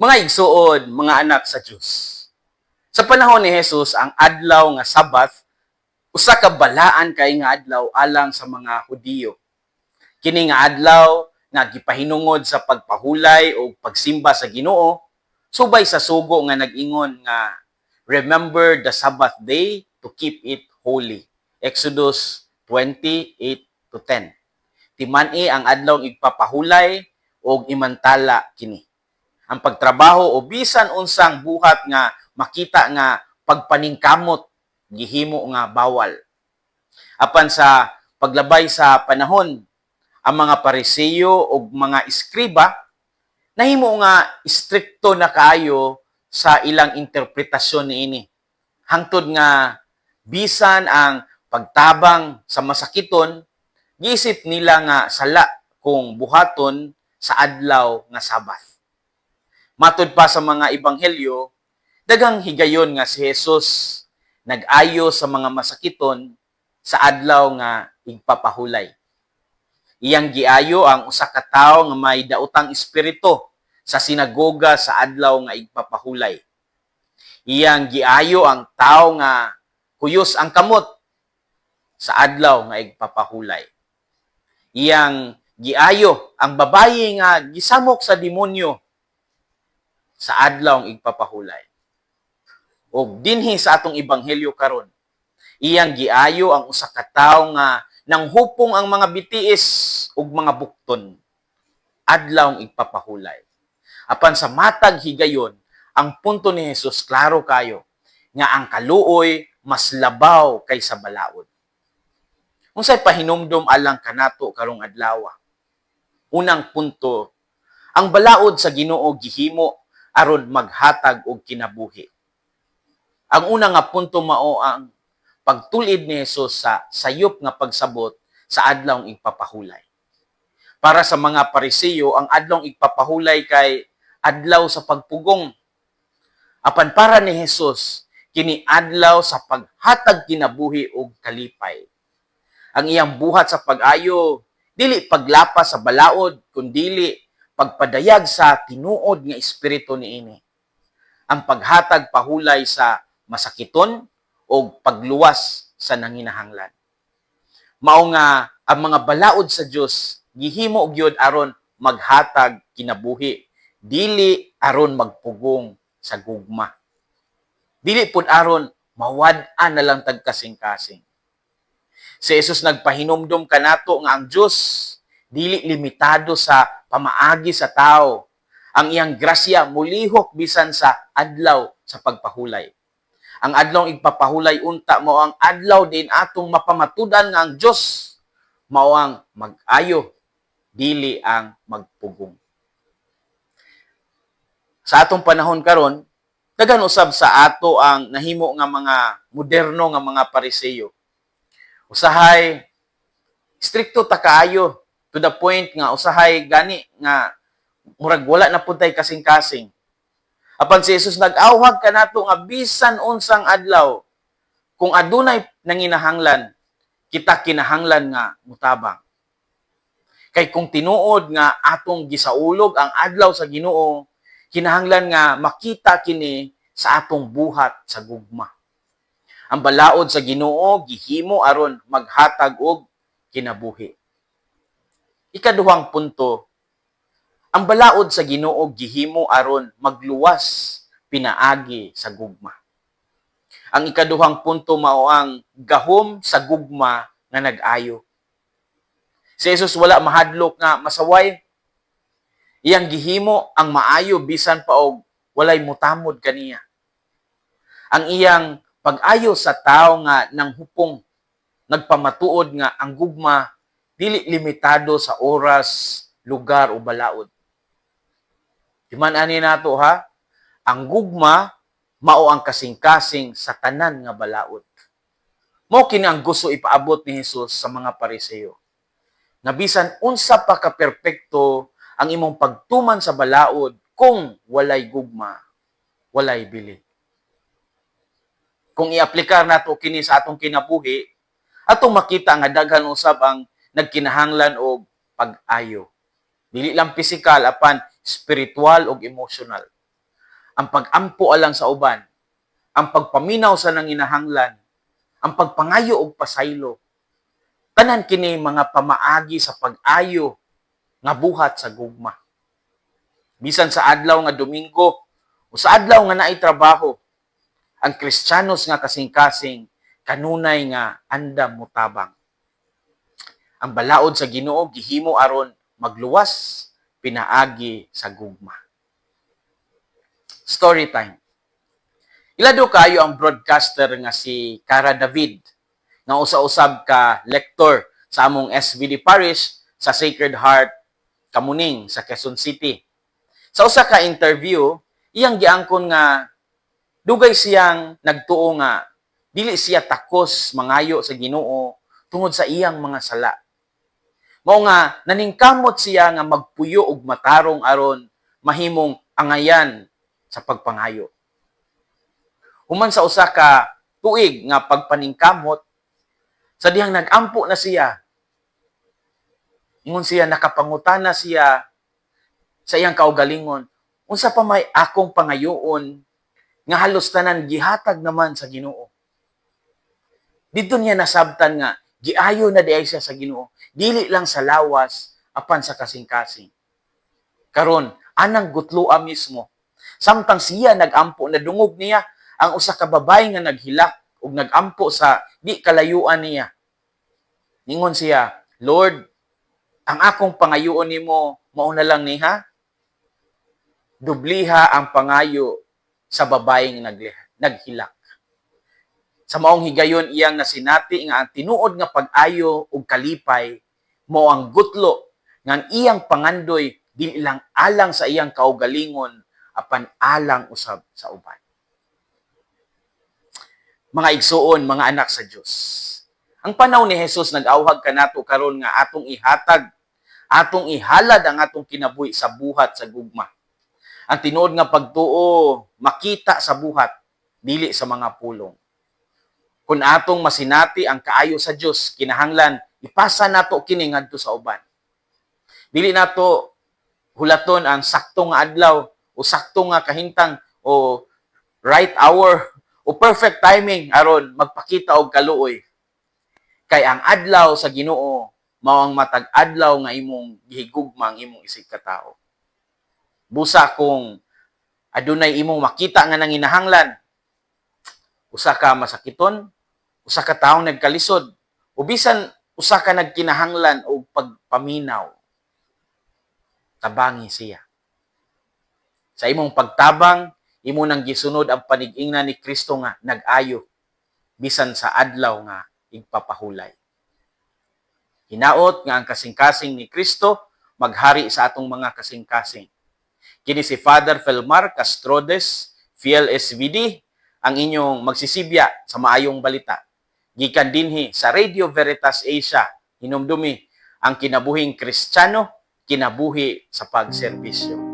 Mga igsuon, mga anak sa Diyos. Sa panahon ni Jesus, ang adlaw nga Sabath, usa ka balaan kay nga adlaw alang sa mga Hudiyo. Kini nga adlaw nga gipahinungod sa pagpahulay o pagsimba sa Ginoo, subay sa sugo nga nag-ingon nga remember the Sabbath day to keep it holy. Exodus 28 to 10. Timani ang adlaw igpapahulay o imantala kini ang pagtrabaho o bisan unsang buhat nga makita nga pagpaningkamot gihimo nga bawal. Apan sa paglabay sa panahon, ang mga pariseyo o mga iskriba nahimo nga istrikto na kaayo sa ilang interpretasyon niini. Hangtod nga bisan ang pagtabang sa masakiton, giisip nila nga sala kung buhaton sa adlaw nga Sabath. Matod pa sa mga ebanghelyo, dagang higayon nga si Jesus nag-ayo sa mga masakiton sa adlaw nga igpapahulay. Iyang giayo ang usa ka tawo nga may daotang espiritu sa sinagoga sa adlaw nga igpapahulay. Iyang giayo ang tawo nga kuyos ang kamot sa adlaw nga igpapahulay. Iyang giayo ang babayi nga gisamok sa demonyo sa adlaw nga igpapahulay. O dinhi sa atong ebanghelyo karon, iyang giayo ang usa ka tawo nga nanghupong ang mga bitiis ug mga bukton adlaw nga igpapahulay. Apan sa matag higayon, ang punto ni Jesus klaro kayo nga ang kaluoy mas labaw kaysa balaod. Unsay pahinumdom alang kanato karong adlaw? Unang punto, ang balaod sa Ginoo gihimo aron maghatag og kinabuhi. Ang una nga punto mao ang pagtulid ni Jesus sa sayop nga pagsabot sa adlaw igpapahulay. Para sa mga Pariseo, ang adlaw igpapahulay kay adlaw sa pagpugong. Apan para ni Jesus, kini adlaw sa paghatag kinabuhi og kalipay. Ang iyang buhat sa pag-ayo dili paglapas sa balaod kundili pagpadayag sa tinuod nga espiritu niini. Ang paghatag pahulay sa masakiton o pagluwas sa nanginahanglan. Mao nga ang mga balaod sa Dios gihimo gyud aron maghatag kinabuhi dili aron magpugong sa gugma. Dili pud aron mawad-an na lang tag kasing-kasing. Si Jesus nagpahinumdom kanato nga ang Dios dili limitado sa pamaagi sa tao. Ang iyang grasya mulihok bisan sa adlaw sa pagpahulay. Ang adlaw igpapahulay unta mao ang adlaw din atong mapamatudan nga ang Dios mao ang mag-ayo dili ang magpugong. Sa atong panahon karon, daghan usab sa ato ang nahimo nga mga moderno nga mga pariseyo. Usahay stricto ta kaayo to the point nga usahay gani nga murag wala na pud tay kasing-kasing. Apan si Jesus nag-awhag kanato nga bisan unsang adlaw kung adunay nanginahanglan kita kinahanglan nga mutabang. Kay kung tinuod nga atong gisaulog ang adlaw sa Ginoo, kinahanglan nga makita kini sa atong buhat sa gugma. Ang balaod sa Ginoo gihimo aron maghatag og kinabuhi. Ikaduhang punto, ang balaod sa Ginoo gihimo aron magluwas pinaagi sa gugma. Ang ikaduhang punto mao ang gahom sa gugma nga nag-ayo. Si Jesus wala mahadlok nga masaway. Iyang gihimo ang maayo bisan pa og walay mutamod kaniya. Ang iyang pag-ayo sa tao nga nang hupong nagpamatuod nga ang gugma dili limitado sa oras, lugar o balaod. Himan ani nato ha, ang gugma mao ang kasing-kasing sa tanan nga balaod. Mo kini ang gusto ipaabot ni Jesus sa mga Pariseo. Na bisan unsa pa ka perpekto ang imong pagtuman sa balaod kung walay gugma, walay bili. Kung i-aplikar nato kini sa atong kinabuhi, atong makita nga daghan usab ang nagkinahanglan og pag-ayo. Dili lang pisikal apan spiritual ug emotional. ang pag-ampo alang sa uban, ang pagpaminaw sa nanginahanglan, ang pagpangayo og pasaylo. Tanan kini mga pamaagi sa pag-ayo nga buhat sa gugma. Bisan sa adlaw nga Domingo o sa adlaw nga naay trabaho, ang Kristiyanos nga kasing-kasing kanunay nga andam mutabang. Ang balaod sa Ginoo gihimo aron magluwas pinaagi sa gugma. Story time. Ilado kayo ang broadcaster nga si Cara David nga usa-usab ka lector sa among SVD Parish sa Sacred Heart Kamuning sa Quezon City. Sa usa ka interview, iyang giangkon nga dugay siyang nagtuo nga dili siya takos mangayo sa Ginoo tungod sa iyang mga sala. Mao nga naningkamot siya nga magpuyo og matarong aron mahimong angayan sa pagpangayo. Human sa usa ka tuig nga pagpaningkamot sa dihang nagampo na siya. Ingon siya nakapangutana siya sa iyang kaugalingon, unsa pa may akong pangayoon nga halos tanan gihatag naman sa Ginoo. Dito niya nasabtan nga giayo na diay siya sa Ginoo, dili lang sa lawas apan sa kasing-kasing. Karon, anang gutloa mismo. Samtang siya nagampo na dungog niya ang usa ka babae nga naghilak ug nagampo sa di kalayuan niya. Ningon siya, Lord, ang akong pangayoon nimo mao na lang niha. Dubliha ang pangayo sa babaeng naghilak. Sa maong higayon iyang nasinati nga ang tinuod nga pag-ayo ug kalipay mao ang gutlo nga ang iyang pangandoy dili lang alang sa iyang kaugalingon apan alang usab sa uban. Mga igsuon, mga anak sa Dios. Ang panahon ni Jesus nag-awhag kanato karon nga atong ihatag, atong ihalad ang atong kinabuhi sa buhat sa gugma. Ang tinuod nga pagtuo makita sa buhat dili sa mga pulong. Kung atong masinati ang kaayo sa Dios, kinahanglan ipasa nato kini ngadto sa uban. Dili nato hulaton ang sakto nga adlaw o sakto nga kahintang o right hour o perfect timing aron magpakita og kaluoy. Kay ang adlaw sa Ginoo mao ang matag adlaw nga imong gihigugma ang imong isig ka tao. Busa kung adunay imong makita nga nanginahanglan, usa ka masakiton, usa ka taong nagkalisod, o bisan usa ka nagkinahanglan og pagpaminaw. Tabangi siya. Sa imong pagtabang, imo nang gisunod ang panig-ingnan ni Kristo nga nag-ayo bisan sa adlaw nga igpapahulay. Hinaot nga ang kasing-kasing ni Kristo maghari sa atong mga kasing-kasing. Kini si Father Felmar Castrodes, Fiel SVD, ang inyong magsisibya sa maayong balita. Gikan dinhi sa Radio Veritas Asia, hinumdumi ang kinabuhing Kristiyano, kinabuhi sa pagserbisyo.